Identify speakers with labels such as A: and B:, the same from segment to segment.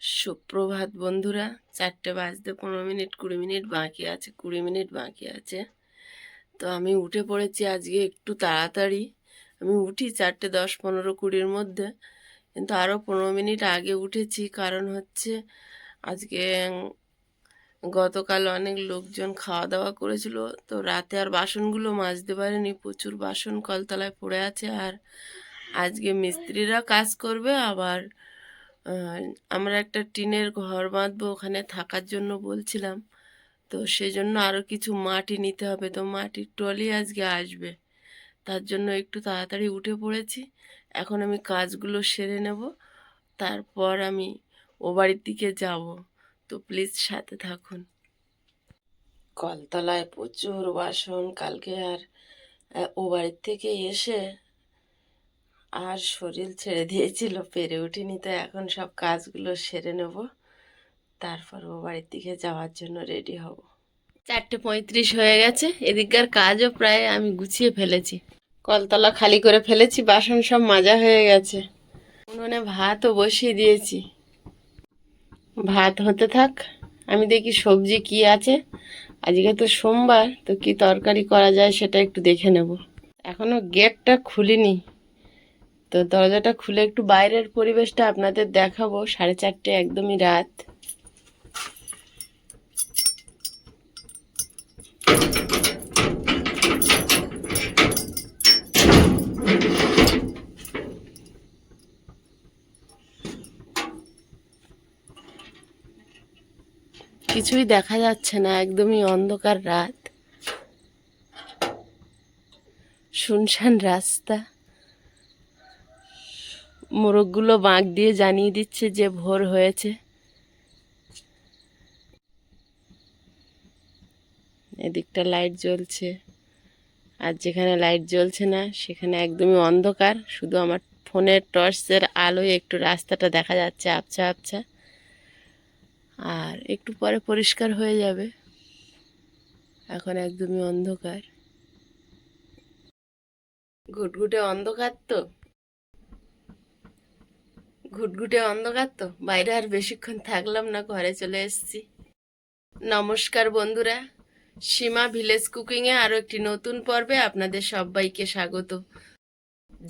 A: সুপ্রভাত বন্ধুরা, চারটে বাজতে পনেরো মিনিট, কুড়ি মিনিট বাকি আছে, কুড়ি মিনিট বাকি আছে। তো আমি উঠে পড়েছি আজকে একটু তাড়াতাড়ি। আমি উঠি চারটে দশ, পনেরো, কুড়ির মধ্যে, কিন্তু আরও পনেরো মিনিট আগে উঠেছি। কারণ হচ্ছে আজকে গতকাল অনেক লোকজন খাওয়া দাওয়া করেছিল, তো রাতে আর বাসনগুলো মাজতে পারেনি, প্রচুর বাসন কলতলায় পড়ে আছে। আর আজকে মিস্ত্রিরা কাজ করবে, আবার আমরা একটা টিনের ঘর বাঁধবো ওখানে থাকার জন্য বলছিলাম। তো সেই জন্য আরও কিছু মাটি নিতে হবে। তো মাটির ট্রলি আজকে আসবে। তার জন্য একটু তাড়াতাড়ি উঠে পড়েছি। এখন আমি কাজগুলো সেরে নেব। তারপর আমি ও বাড়ির দিকে যাব। তো প্লিজ সাথে থাকুন। কলতলায় প্রচুর বাসন। কালকে আর ও বাড়ির থেকে এসে আর শরীর ছেড়ে দিয়েছিল, পেরে উঠিনি, তো এখন সব কাজগুলো সেরে নেব। তারপর ও বাড়ির দিকে যাওয়ার জন্য রেডি হব। চারটে পঁয়ত্রিশ হয়ে গেছে, এদিককার কাজও প্রায় আমি গুছিয়ে ফেলেছি। কলতলা খালি করে ফেলেছি, বাসন সব মাজা হয়ে গেছে। উনুনে ভাতও বসিয়ে দিয়েছি। ভাত হতে থাক, আমি দেখি সবজি কি আছে। আজকে তো সোমবার, তো কি তরকারি করা যায় সেটা একটু দেখে নেব। এখনও গেটটা খুলিনি। তো দরজাটা খুলে একটু বাইরের পরিবেশটা আপনাদের দেখাবো। সাড়ে চারটে একদমই রাত। কিছুই দেখা যাচ্ছে না, একদমই অন্ধকার রাত। শুনশান রাস্তা। মোরগগুলো বাঁক দিয়ে জানিয়ে দিচ্ছে যে ভোর হয়েছে। এদিকটা লাইট জ্বলছে। আর যেখানে লাইট জ্বলছে না, সেখানে একদমই অন্ধকার। শুধু আমার ফোনের টর্চের আলোয় একটু রাস্তাটা দেখা যাচ্ছে আবছা আবছা। আর একটু পরে পরিষ্কার হয়ে যাবে। এখন একদমই অন্ধকার। ঘুটঘুটে অন্ধকার তো? ঘুটঘুটে অন্ধকার তো, বাইরে আর বেশিক্ষণ থাকলাম না, ঘরে চলে এসেছি। নমস্কার বন্ধুরা, সীমা ভিলেজ কুকিংয়ে আরও একটি নতুন পর্বে আপনাদের সবাইকে স্বাগত।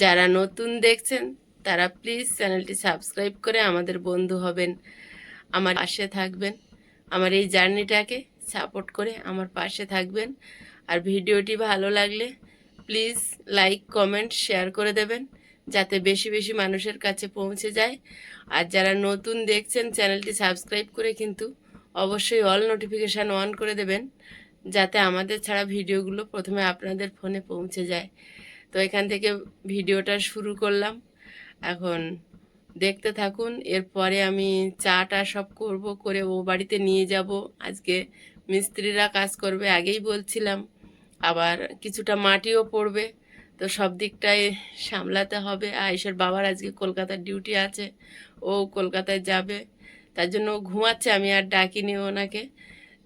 A: যারা নতুন দেখছেন, তারা প্লিজ চ্যানেলটি সাবস্ক্রাইব করে আমাদের বন্ধু হবেন, আমার পাশে থাকবেন, আমার এই জার্নিটাকে সাপোর্ট করে আমার পাশে থাকবেন, আর ভিডিওটি ভালো লাগলে প্লিজ লাইক, কমেন্ট, শেয়ার করে দেবেন যাতে বেশি বেশি মানুষের কাছে পৌঁছে যায়। আর যারা নতুন দেখছেন, চ্যানেলটি সাবস্ক্রাইব করে কিন্তু অবশ্যই অল নোটিফিকেশান অন করে দেবেন, যাতে আমাদের ছাড়া ভিডিওগুলো প্রথমে আপনাদের ফোনে পৌঁছে যায়। তো এখান থেকে ভিডিওটা শুরু করলাম। এখন দেখতে থাকুন, এরপরে আমি চাটা সব করব, করে ও বাড়িতে নিয়ে যাব। আজকে মিস্ত্রিরা কাজ করবে আগেই বলছিলাম, আবার কিছুটা মাটিও পড়বে। তো সব দিকটাই সামলাতে হবে। আয়েশের বাবার আজকে কলকাতার ডিউটি আছে, ও কলকাতায় যাবে। তার জন্য ও ঘুমাচ্ছে, আমি আর ডাকিনি ওনাকে।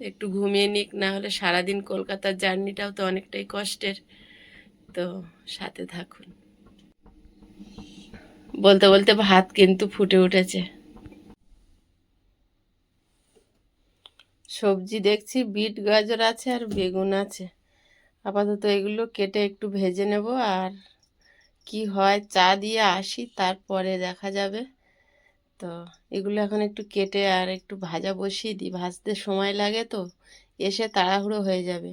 A: একটু ঘুমিয়ে নিক, না হলে সারাদিন কলকাতার জার্নিটাও তো অনেকটাই কষ্টের। তো সাথে থাকুন। বলতে বলতে ভাত কিন্তু ফুটে উঠেছে। সবজি দেখছি, বিট গাজর আছে আর বেগুন আছে। আপাতত এগুলো কেটে একটু ভেজে নেব আর কি হয়, চা দিয়ে আসি, তারপরে দেখা যাবে। তো এগুলো এখন একটু কেটে আর একটু ভাজা বসিয়ে দিই, ভাজতে সময় লাগে তো, এসে তাড়াহুড়ো হয়ে যাবে।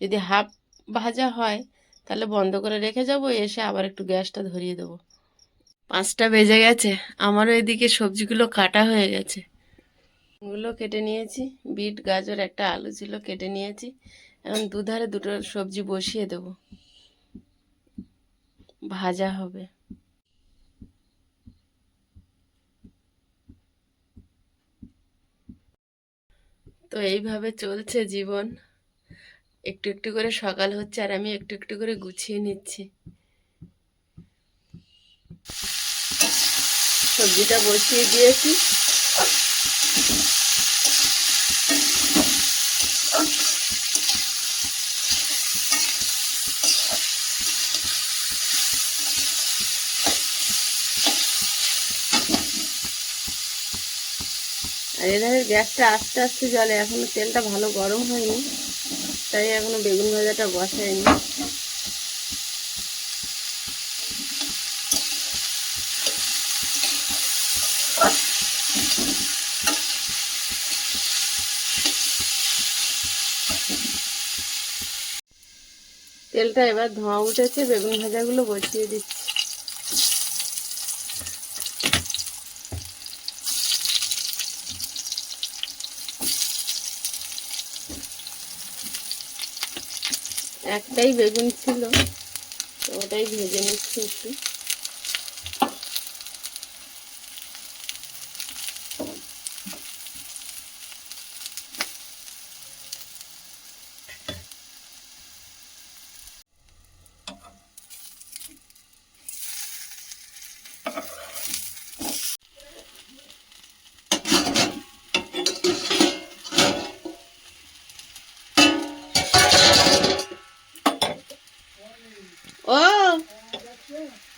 A: যদি হাফ ভাজা হয়, তাহলে বন্ধ করে রেখে যাব, এসে আবার একটু গ্যাসটা ধরিয়ে দেবো। পাঁচটা বেজে গেছে, আমারও এদিকে সবজিগুলো কাটা হয়ে গেছে। ওগুলো কেটে নিয়েছি, বিট, গাজর, একটা আলু ছিল, কেটে নিয়েছি। এখন দুধারে দুটো সবজি বসিয়ে দেব। ভাজা হবে। তো এইভাবে চলছে জীবন। একটু একটু করে সকাল হচ্ছে আর আমি একটু একটু করে গুছিয়ে নিচ্ছি। সবজিটা বসিয়ে দিয়েছি। আর এধারে গ্যাসটা আস্তে আস্তে জলে এখনও তেলটা ভালো গরম হয়নি, তাই এখনও বেগুন ভাজাটা বসায়নি। তেলটা এবার ধোঁয়া উঠেছে, বেগুন ভাজাগুলো বসিয়ে দিচ্ছি। একটাই বেগুন ছিল তো ওটাই ভেজে নিচ্ছি একটু।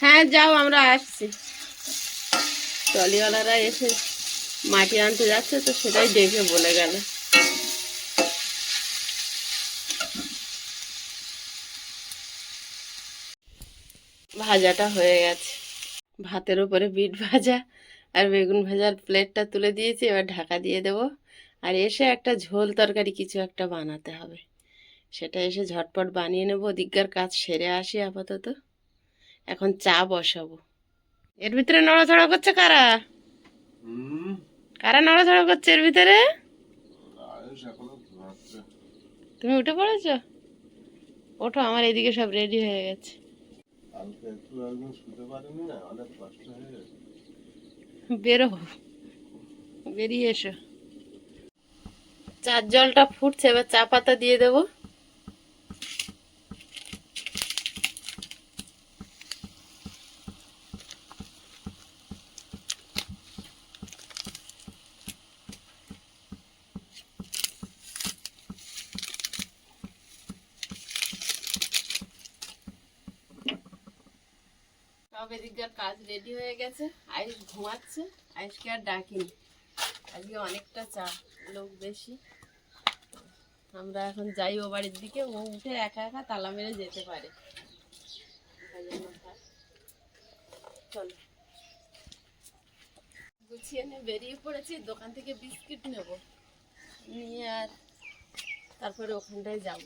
A: হ্যাঁ যাও, আমরা আসছি। টলিওয়ালারা এসে মাটি আনতে যাচ্ছে তো সেটাই দেখে বলে গেল। ভাজাটা হয়ে গেছে। ভাতের উপরে বিট ভাজা আর বেগুন ভাজার প্লেটটা তুলে দিয়েছি, এবার ঢাকা দিয়ে দেব। আর এসে একটা ঝোল তরকারি কিছু একটা বানাতে হবে। সেটা এসে ঝটপট বানিয়ে নেব। ওদিককার কাজ সেরে আসি আপাতত। এখন চা বসাবো। এর ভিতরে নড়াচড়া করছে কারা? কারা নড়াচড়া করছে এর ভিতরে? তুমি উঠে পড়েছ? ওঠো আমার এদিকে সব রেডি হয়ে গেছে। বেরো বেরিয়ে এসো। চার জলটা ফুটছে এবার চা পাতা দিয়ে দেবো। সব কাজ রেডি হয়ে গেছে। আয়ুষ ঘুমাচ্ছে। আয়ুষকে আর ডাকিনি। আজকে অনেকটা চা, লোক বেশি। আমরা এখন যাই ও বাড়ির দিকে। ও উঠে একা একা তালা মেরে যেতে পারে। চলো। গুছিয়ে নিয়ে বেরিয়ে পড়েছি। দোকান থেকে বিস্কিট নেব। নিয়ে আর তারপরে ওখানটায় যাব।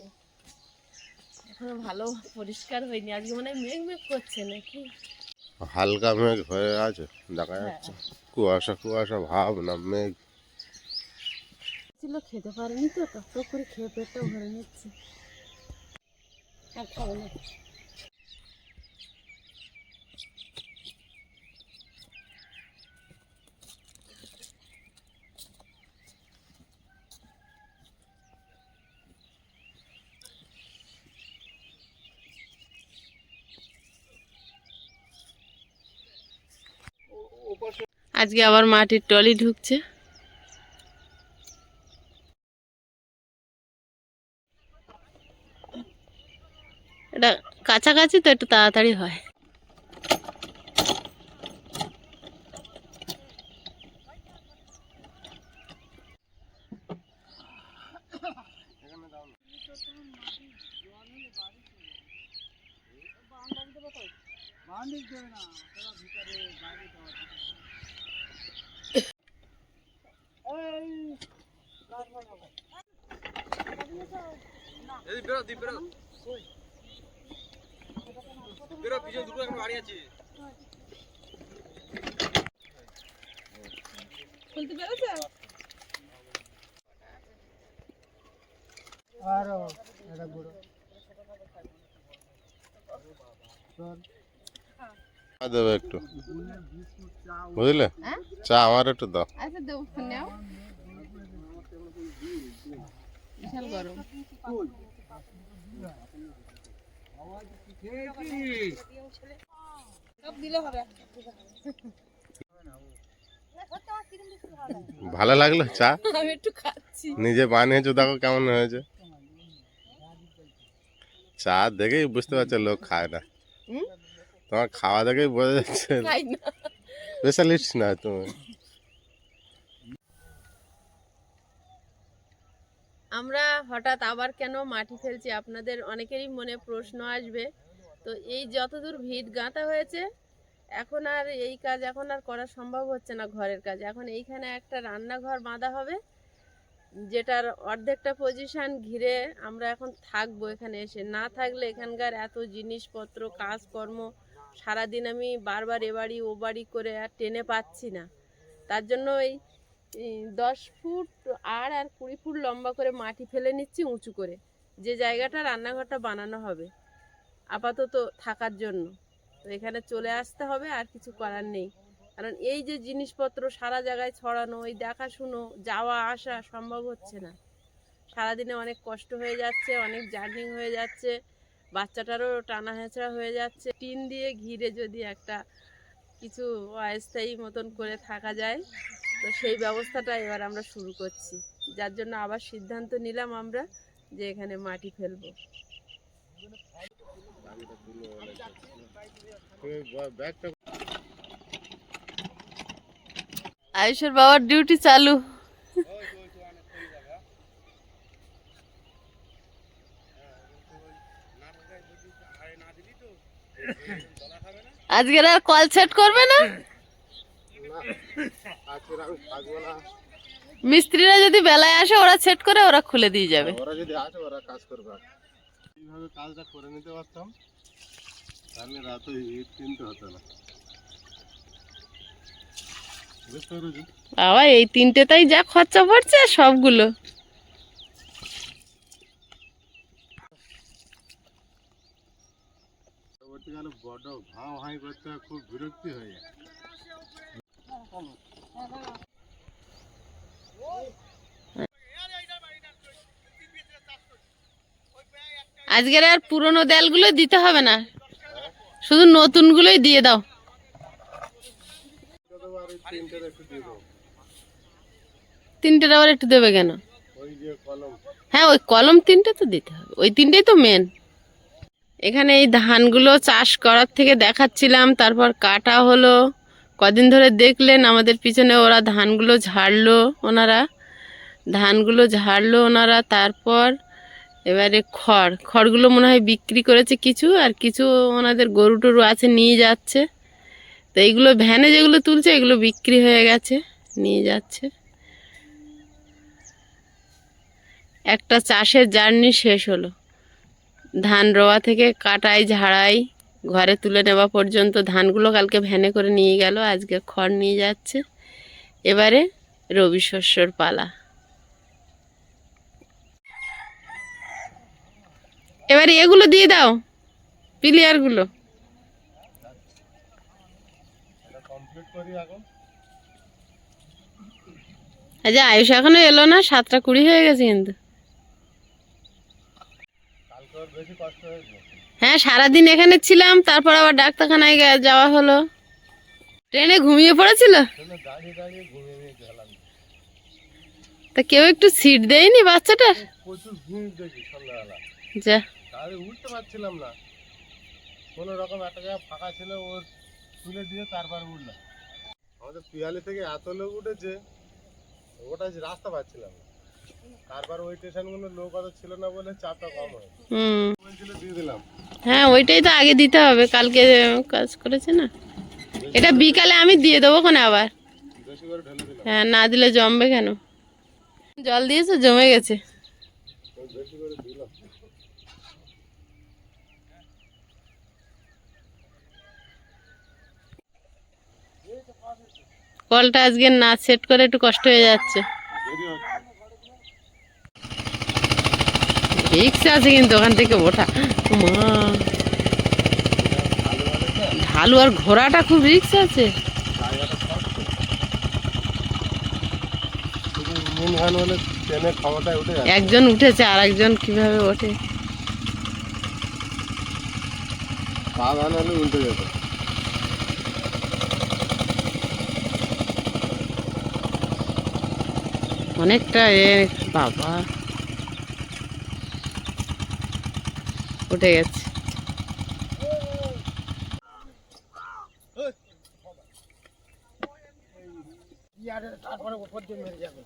A: এখনও ভালো পরিষ্কার হয়নি। আজকে মনে হয় মেঘ মেঘ করছে নাকি?
B: হালকা মেঘ হয়ে আছে দেখা যাচ্ছে। কুয়াশা কুয়াশা ভাব না মেঘ।
A: ছিল খেতে পারিনি তো টক করে খেয়ে পেটটা ভরে নিচ্ছে। আর খাব না। আজকে আবার মাটির টলি ঢুকছে। এটা কাছাকাছি তো একটু তাড়াতাড়ি হয়। খুলতে পেরেছে
B: চা দেবে আরও এটা গুঁড়ো একটু। বুঝলে?
A: হ্যাঁ?
B: চা আমার একটু দাও।
A: আচ্ছা দেবো নাও। বিশাল গরম।
B: ভালো লাগল চা?
A: আমি একটু খাচ্ছি।
B: নিজে বানিয়েছো দেখো কেমন হয়েছে। চা দেখেই বুঝতে পারছ লোক খায় না? তোমার খাওয়া দেখেই বোঝা যাচ্ছে স্পেশালিস্ট না। তুমি।
A: আমরা হঠাৎ আবার কেন মাটি ফেলছি আপনাদের অনেকেরই মনে প্রশ্ন আসবে। তো এই যতদূর ভিট গাঁথা হয়েছে এখন আর এই কাজ এখন আর করা সম্ভব হচ্ছে না ঘরের কাজ। এখন এইখানে একটা রান্নাঘর বাঁধা হবে যেটার অর্ধেকটা পজিশন ঘিরে আমরা এখন থাকব এখানে এসে। না থাকলে এখানকার এত জিনিসপত্র কাজকর্ম সারাদিন আমি বারবার এ বাড়ি ও বাড়ি করে আর টেনে পাচ্ছি না। তার জন্য এই দশ ফুট আর আর কুড়ি ফুট লম্বা করে মাটি ফেলে নিচ্ছি উঁচু করে। যে জায়গাটা রান্নাঘরটা বানানো হবে, আপাতত থাকার জন্য। তো এখানে চলে আসতে হবে, আর কিছু করার নেই। কারণ এই যে জিনিসপত্র সারা জায়গায় ছড়ানো ওই দেখাশুনো, যাওয়া, আসা সম্ভব হচ্ছে না। সারাদিনে অনেক কষ্ট হয়ে যাচ্ছে, অনেক জার্নিং হয়ে যাচ্ছে। বাচ্চাটারও টানা হেঁচড়া হয়ে যাচ্ছে। টিন দিয়ে ঘিরে যদি একটা কিছু অস্থায়ী মতন করে থাকা যায় তো সেই ব্যবস্থাটা এবার আমরা শুরু করছি। যার জন্য আবার সিদ্ধান্ত নিলাম আমরা যে এখানে মাটি ফেলব। আয়ুষের বাবার ডিউটি চালু। আজকের আর কল সেট করবে না? মিস্ত্রিরা যদি বেলায় আসে ওরা সেট করে ওরা খুলে দিয়ে যাবে।
B: ওরা যদি আসে ওরা কাজ করবে। এইভাবে কাজটা করে নিতে পারতাম। তাহলে রাতে ইট কিনতে হতো না।
A: বাবা এই তিনটেতেই যা খরচা পড়ছে সবগুলো।
B: পরবর্তীকালে বড় হাই করতে খুব বিরক্তি হয়ে যায়।
A: আজকের আর পুরনো দেয়ালগুলো দিতে হবে না। শুধু নতুনগুলোই দিয়ে দাও।
B: তিনটের
A: আবার একটু দেবে কেন? হ্যাঁ ওই কলম তিনটে তো দিতে হবে। ওই তিনটেই তো মেন এখানে এই ধানগুলো চাষ করার থেকে দেখাচ্ছিলাম, তারপর কাটা হলো। কদিন ধরে দেখলেন আমাদের পিছনে ওরা ধানগুলো ঝাড়লো ওনারা। ধানগুলো ঝাড়লো ওনারা, তারপর এবারে খড়। খড়গুলো মনে হয় বিক্রি করেছে কিছু, আর কিছু ওনাদের গরু টরু আছে নিয়ে যাচ্ছে। তো এইগুলো ভ্যানে যেগুলো তুলছে, এগুলো বিক্রি হয়ে গেছে, নিয়ে যাচ্ছে। একটা চাষের জার্নি শেষ হলো। ধান রোয়া থেকে কাটাই, ঝাড়াই, ঘরে তুলে নেওয়া পর্যন্ত ধানগুলো কালকে ভ্যানে করে নিয়ে গেল, আজকে খড় নিয়ে যাচ্ছে। এবারে রবি শস্যর পালা। এবারে এগুলো দিয়ে দাও, পিলিয়ারগুলো। আচ্ছা আয়ুষ এখনও এলো না? সাতটা কুড়ি হয়ে গেছে কিন্তু
B: কালকে ওর বেশি কষ্ট হয়েছে
A: হ্যাঁ সারাদিন এখানে ছিলাম তারপর আবার ডাক্তারখানায় যাওয়া হলো। ট্রেনে ঘুমিয়ে পড়েছিল? তা কেউ একটু সিট দেয়নি বাচ্চাটার?
B: প্রচুর ভিড় দেখি সন্ধ্যাবেলা।
A: যা।
B: তাহলে উঠতে পারছিলাম না। কোনো রকম একটা জায়গা ফাঁকা ছিল ওর তুলে দিয়ে তারপর উঠলাম। আমাদের পিয়ালি থেকে এত লোক উঠেছে ওটা রাস্তা পাচ্ছিলাম না। তারপর ওই স্টেশনগুলো লোক অত ছিল না বলে চাপটা কম হয়।
A: হুম।
B: বলছিল দিয়ে দিলাম।
A: হ্যাঁ ওইটাই তো আগে দিতে হবে কালকে কাজ করেছে না। এটা বিকালে আমি দিয়ে দেবো কোনে আবার। হ্যাঁ না দিলে জমবে কেন? জল দিয়েছে? জমে গেছে। কলটা আজকে না সেট করে একটু কষ্ট হয়ে যাচ্ছে। রিক্স আছে কিন্তু ওখান থেকে ওঠা। মা। ঢালু আর ঘোড়াটা খুব রিক্স আছে। একজন উঠেছে আর একজন কীভাবে ওঠে?
B: হলে
A: অনেকটা এ, বাবা। উঠে গেছে
B: তারপরে উপর দিয়ে মেরে যাবে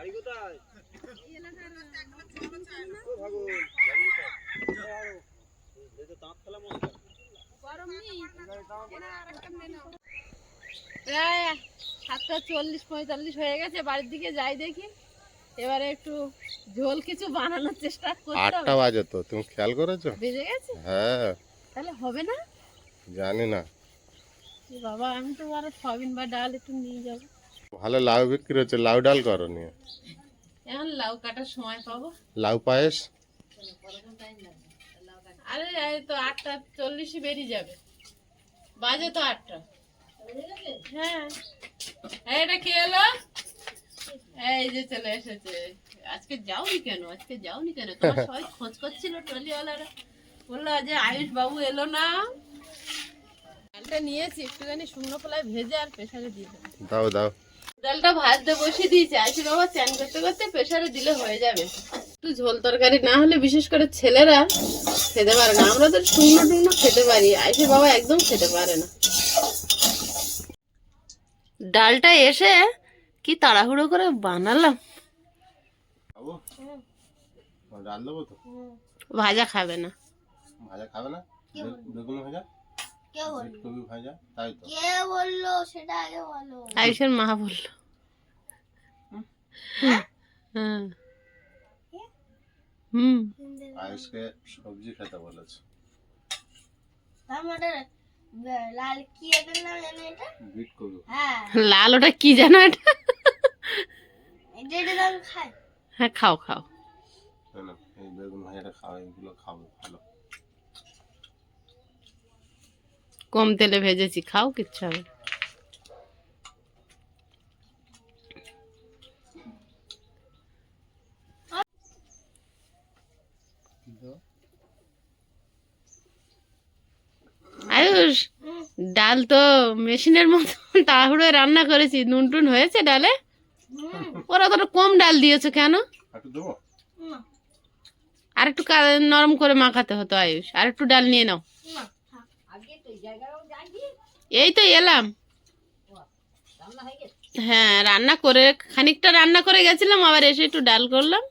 B: বাড়ি কোথায়? ও ভাগো বাড়ি কোথায় এই তো দাঁত ফেলা মনে হয়।
A: প্রায় সাতটা চল্লিশ পঁয়তাল্লিশ হয়ে গেছে বাড়ির দিকে যাই দেখি। এবারে একটু ঝোল কিছু বানানোর চেষ্টা করতে
B: আটটা বাজে তো তুমি খেয়াল করেছ?
A: বেজে গেছে?
B: হ্যাঁ।
A: তাহলে হবে না?
B: জানি না।
A: বাবা আমি তো আরও সয়াবিন বা ডাল একটু নিয়ে যাব।
B: ভালো লাউ বিক্রি হচ্ছে লাউ ডাল করো নিয়ে।
A: এখন লাউ কাটার সময় পাবো।
B: লাউ পায়েস?
A: আরে তো আটটা চল্লিশে বেরিয়ে যাবে। বাজে তো আটটা। হ্যাঁ। এটা কে এলো? এই যে চলে এসেছে। আজকে যাওনি কেন? আজকে যাওনি কেন? তোমার সবাই খোঁজ করছিল ট্রলিওয়ালারা। বলল যে আয়ুষ বাবু এলো না। ডালটা নিয়েছি একটুখানি শুকনো কলায় ভেজে আর প্রেসারে দিয়ে
B: দাও দাও।
A: ডালটা ভাজতে বসিয়ে দিয়েছি আইসি বাবা চান করতে করতে প্রেসারে দিলে হয়ে যাবে। একটু ঝোল তরকারি না হলে বিশেষ করে ছেলেরা খেতে পারে না। আমরা তো শুকনো টুকনো খেতে পারি আইসি বাবা একদম খেতে পারে না। ডালটা এসে কি তাড়াহুড়ো করে বানালাম? ভাজা খাবে না।
B: ভাজা খাবে না? বেগুন ভাজা?
C: কে বলল?
B: কবি ভাজা তাই তো।
C: কে বলল সেটা আগে বলো।
A: আয়ুষের মা বলল। হ্যাঁ। হুম।
B: আয়ুষকে সবজি খেতে বলেছে।
C: মানে লাল কি এটার নাম জানো এটা?
B: বিট কবি
C: হ্যাঁ।
A: লাল ওটা কি জানো এটা? হ্যাঁ খাও খাও।
B: এই বেগুন ভাজাটা খাও এগুলো খাব ভালো।
A: কম তেলে ভেজেছি খাও কিচ্ছু হবে আয়ুষ ডাল তো মেশিনের মতো তাড়াহুড়ো রান্না করেছি। নুন টুন হয়েছে ডালে? ওরা তো কম ডাল দিয়েছে কেন?
B: একটু দেবো?
C: না
A: আর একটু নরম করে মাখাতে হতো আয়ুষ। আর একটু ডাল নিয়ে নাও।
C: এই জায়গায়ও যাই
A: এই তো এলাম। হ্যাঁ রান্না করে খানিকটা রান্না করে গেছিলাম আবার এসে একটু ডাল করলাম।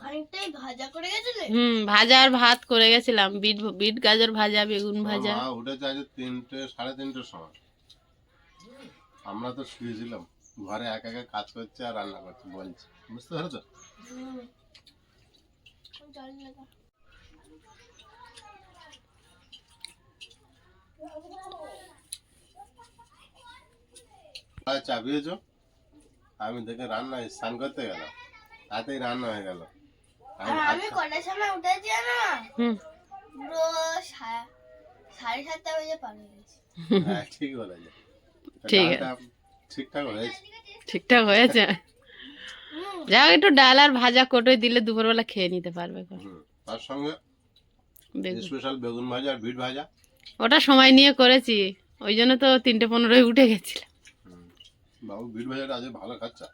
C: খানিকটাই ভাজা
A: হুম ভাজা আর ভাত করে গেছিলাম বিট বিট গাজর ভাজা বেগুন ভাজা।
B: উঠেছে তিনটে সাড়ে তিনটের সময়। আমরা তো শুয়েছিলাম ঘরে একা একা কাজ করছে আর রান্না করছে বলছে। বুঝতে পারছ? আর চাপিয়েছো আমি দেখে রান্না স্নান করতে গেলাম। তাতেই রান্না হয়ে গেল। আমি
C: কটার সময় উঠেছি না পুরো সাড়ে সাতটা বেজে পার হয়ে গেছে।
B: হ্যাঁ ঠিক বলেছে।
A: ঠিক
B: ঠিকঠাক হয়েছে।
A: ঠিকঠাক হয়েছে। যাও একটু ডাল আর ভাজা কোটোয় দিলে দুপুরবেলা খেয়ে নিতে পারবে
B: তার সঙ্গে স্পেশাল বেগুন ভাজা আর বিট ভাজা।
A: ওটা সময় নিয়ে করেছি। ওই জন্য তো তিনটে পনেরোয় উঠে গেছিলাম।
B: বাবু বিট ভাজাটা আজ ভালো খাচ্ছে।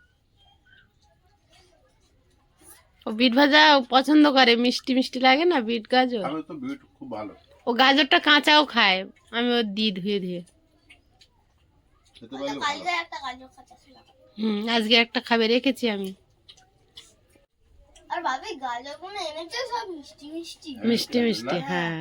A: ও বিট ভাজা ও পছন্দ করে মিষ্টি মিষ্টি লাগে না বিট গাজর?
B: আমি তো বিট খুব ভালো।
A: ও গাজরটা কাঁচাও খায় আমি ও দিই ধুয়ে ধুয়ে।
C: ছিল
A: হুম আজকে একটা খাবে রেখেছি আমি।
C: আর ভাবি গাজরগুলো এনেছে সব মিষ্টি মিষ্টি।
B: হ্যাঁ,
A: মিষ্টি মিষ্টি হ্যাঁ।